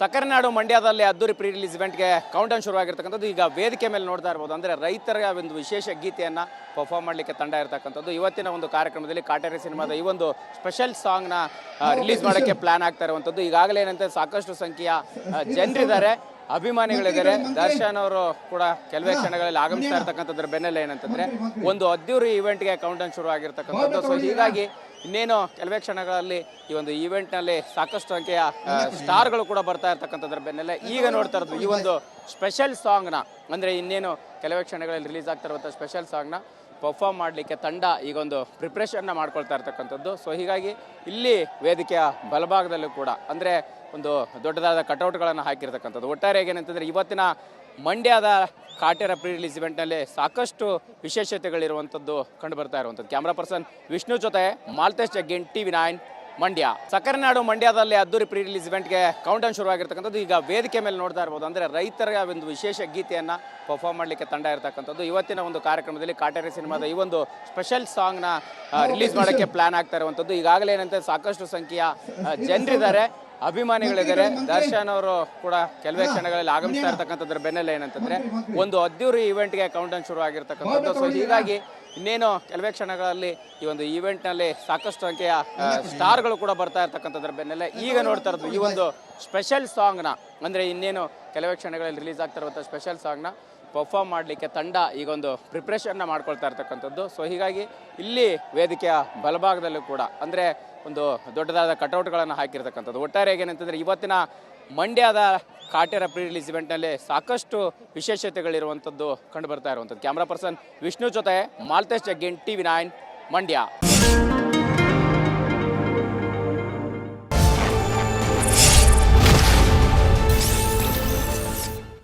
ಸಕ್ಕರೆನಾಡು ಮಂಡ್ಯದಲ್ಲಿ ಅದ್ದೂರಿ pre release ಇವೆಂಟ್ಗೆ ಕೌಂಟೌನ್ ಶುರುವಾಗಿರ್ತಕ್ಕಂಥದ್ದು. ಈಗ ವೇದಿಕೆ ಮೇಲೆ ನೋಡ್ತಾ ಇರ್ಬೋದು. ಅಂದರೆ ರೈತರ ಒಂದು ವಿಶೇಷ ಗೀತೆಯನ್ನು ಪರ್ಫಾರ್ಮ್ ಮಾಡಲಿಕ್ಕೆ ತಂಡ ಇರ್ತಕ್ಕಂಥದ್ದು. ಇವತ್ತಿನ ಒಂದು ಕಾರ್ಯಕ್ರಮದಲ್ಲಿ ಕಾಟೇರಿ ಸಿನಿಮಾದ ಈ ಒಂದು ಸ್ಪೆಷಲ್ ಸಾಂಗ್ನ ರಿಲೀಸ್ ಮಾಡೋಕ್ಕೆ ಪ್ಲಾನ್ ಆಗ್ತಾ ಇರುವಂಥದ್ದು. ಈಗಾಗಲೇ ಏನಂತೆ ಸಾಕಷ್ಟು ಸಂಖ್ಯೆಯ ಜನರಿದ್ದಾರೆ. ಅಭಿಮಾನಿಗಳಿದ್ದಾರೆ ದರ್ಶನ್ ಅವರು ಕೂಡ ಕೆಲವೇ ಕ್ಷಣಗಳಲ್ಲಿ ಆಗಮಿಸ್ತಾ ಇರ್ತಕ್ಕಂಥದ್ರ ಬೆನ್ನಲ್ಲೇ ಏನಂತಂದ್ರೆ ಒಂದು ಅದ್ದೂರಿ ಇವೆಂಟ್ಗೆ ಕೌಂಟೌನ್ ಶುರು ಆಗಿರ್ತಕ್ಕಂಥದ್ದು. ಸೊ ಹೀಗಾಗಿ ಇನ್ನೇನು ಕೆಲವೇ ಕ್ಷಣಗಳಲ್ಲಿ ಈ ಒಂದು ಈವೆಂಟ್ನಲ್ಲಿ ಸಾಕಷ್ಟು ಸಂಖ್ಯೆಯ ಸ್ಟಾರ್ ಸ್ಟಾರ್ಗಳು ಕೂಡ. ಬರ್ತಾ ಇರ್ತಕ್ಕಂಥದ್ರ ಬೆನ್ನಲ್ಲೇ ಈಗ ನೋಡ್ತಾ ಇರೋದು. ಈ ಒಂದು ಸ್ಪೆಷಲ್ ಸಾಂಗ್ನ ಅಂದ್ರೆ ಇನ್ನೇನು ಕೆಲವೇ ಕ್ಷಣಗಳಲ್ಲಿ ರಿಲೀಸ್ ಆಗ್ತಾ ಇರುವಂಥ ಸ್ಪೆಷಲ್ ಸಾಂಗ್ನ ಪರ್ಫಾರ್ಮ್ ಮಾಡಲಿಕ್ಕೆ ತಂಡ ಈಗ ಒಂದು ಪ್ರಿಪ್ರೇಷನ್ನ ಮಾಡ್ಕೊಳ್ತಾ ಇರ್ತಕ್ಕಂಥದ್ದು. ಸೊ ಹೀಗಾಗಿ ಇಲ್ಲಿ ವೇದಿಕೆಯ ಬಲಭಾಗದಲ್ಲೂ ಕೂಡ, ಅಂದರೆ ಒಂದು ದೊಡ್ಡದಾದ ಕಟೌಟ್ಗಳನ್ನು ಹಾಕಿರ್ತಕ್ಕಂಥದ್ದು. ಒಟ್ಟಾರೆಯಾಗಿ ಏನಂತಂದರೆ ಇವತ್ತಿನ ಮಂಡ್ಯದ ಕಾಟೇರ ಪ್ರೀ ರಿಲೀಸ್ ಇವೆಂಟ್ನಲ್ಲಿ ಸಾಕಷ್ಟು ವಿಶೇಷತೆಗಳಿರುವಂಥದ್ದು ಕಂಡು ಬರ್ತಾ ಇರುವಂಥದ್ದು. ಕ್ಯಾಮ್ರಾ ಪರ್ಸನ್ ವಿಷ್ಣು ಜೊತೆ Malatesh Jaggin T V nine Mandya. ಸಕ್ಕರೆ ನಾಡು ಮಂಡ್ಯದಲ್ಲಿ ಅದ್ದೂರಿ ಪ್ರೀ ರಿಲೀಸ್ ಇವೆಂಟ್ಗೆ ಕೌಂಟೌನ್ ಶುರುವಾಗಿರ್ತಕ್ಕಂಥದ್ದು. ಈಗ ವೇದಿಕೆ ಮೇಲೆ ನೋಡ್ತಾ ಇರ್ಬೋದು ಅಂದರೆ ರೈತರ ಒಂದು ವಿಶೇಷ ಗೀತೆಯನ್ನು ಪರ್ಫಾರ್ಮ್ ಮಾಡಲಿಕ್ಕೆ ತಂಡ ಇರತಕ್ಕಂಥದ್ದು. ಇವತ್ತಿನ ಒಂದು ಕಾರ್ಯಕ್ರಮದಲ್ಲಿ ಕಾಟೇರಿ ಸಿನಿಮಾದ ಈ ಒಂದು ಸ್ಪೆಷಲ್ ಸಾಂಗ್ನ ರಿಲೀಸ್ ಮಾಡೋಕ್ಕೆ ಪ್ಲಾನ್ ಆಗ್ತಾ ಇರುವಂಥದ್ದು. ಈಗಾಗಲೇ ಏನಂತೆ ಸಾಕಷ್ಟು ಸಂಖ್ಯೆಯ ಜನರಿದ್ದಾರೆ. ಅಭಿಮಾನಿಗಳಿದ್ದಾರೆ ದರ್ಶನ್ ಅವರು ಕೂಡ ಕೆಲವೇ ಕ್ಷಣಗಳಲ್ಲಿ ಆಗಮಿಸ್ತಾ ಇರ್ತಕ್ಕಂಥದ್ರ ಬೆನ್ನಲ್ಲೇ ಏನಂತಂದ್ರೆ ಒಂದು ಅದ್ದೂರಿ ಇವೆಂಟ್ಗೆ ಕೌಂಟನ್ ಶುರು ಆಗಿರ್ತಕ್ಕಂಥದ್ದು. ಸೊ ಹೀಗಾಗಿ ಇನ್ನೇನು ಕೆಲವೇ ಕ್ಷಣಗಳಲ್ಲಿ ಈ ಒಂದು ಈವೆಂಟ್ನಲ್ಲಿ ಸಾಕಷ್ಟು ಸಂಖ್ಯೆಯ ಸ್ಟಾರ್ ಸ್ಟಾರ್ಗಳು ಕೂಡ ಬರ್ತಾ ಇರ್ತಕ್ಕಂಥದ್ರ ಬೆನ್ನಲ್ಲೇ ಈಗ ನೋಡ್ತಾ ಇರೋದು ಈ ಒಂದು ಸ್ಪೆಷಲ್ ಸಾಂಗ್ನ ಅಂದರೆ ಇನ್ನೇನು ಕೆಲವೇ ಕ್ಷಣಗಳಲ್ಲಿ ರಿಲೀಸ್ ಆಗ್ತಾ ಇರುವಂಥ ಸ್ಪೆಷಲ್ ಸಾಂಗ್ನ ಪರ್ಫಾರ್ಮ್ ಮಾಡಲಿಕ್ಕೆ ತಂಡ ಈಗ ಒಂದು ಪ್ರಿಪ್ರೇಷನ್ನ ಮಾಡ್ಕೊಳ್ತಾ ಇರ್ತಕ್ಕಂಥದ್ದು. ಸೊ ಹೀಗಾಗಿ ಇಲ್ಲಿ ವೇದಿಕೆಯ ಬಲಭಾಗದಲ್ಲೂ ಕೂಡ, ಅಂದರೆ ಒಂದು ದೊಡ್ಡದಾದ ಕಟೌಟ್ಗಳನ್ನು ಹಾಕಿರ್ತಕ್ಕಂಥದ್ದು. ಒಟ್ಟಾರೆ ಏನಂತಂದರೆ ಇವತ್ತಿನ ಮಂಡ್ಯದ ಕಾಟೇರ ಪ್ರೀ ರಿಲೀಸ್ ಇವೆಂಟ್ನಲ್ಲಿ ಸಾಕಷ್ಟು ವಿಶೇಷತೆಗಳಿರುವಂಥದ್ದು ಕಂಡು ಬರ್ತಾ ಇರುವಂಥದ್ದು. ಕ್ಯಾಮ್ರಾ ಪರ್ಸನ್ ವಿಷ್ಣು ಜೊತೆ Maltesh Jaggin T V nine Mandya.